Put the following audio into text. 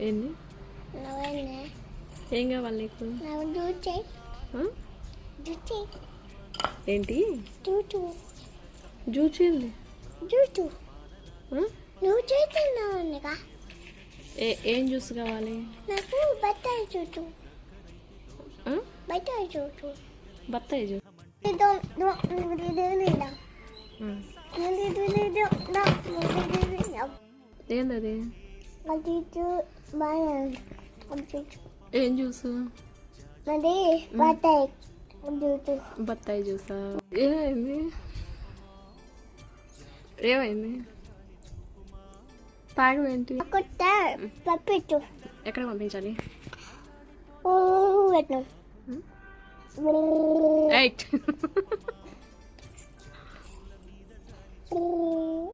ఏంది ఏం కావాలి నీకు ఏంటి జ్యూస్ ఏంది ఏ జ్యూస్ కావాలి నాకు చూచు ఆ? బట్టాయి చూచు బత్తాయి జ్యూస్ ఇదో ఏం జ్యూస్? బత్తాయి. జ్యూసా? ఏమైంది? ఏమైంది? తాగం ఏంటి కొత్త పప్పిట్టు ఎక్కడ పంపించాలి? ఓ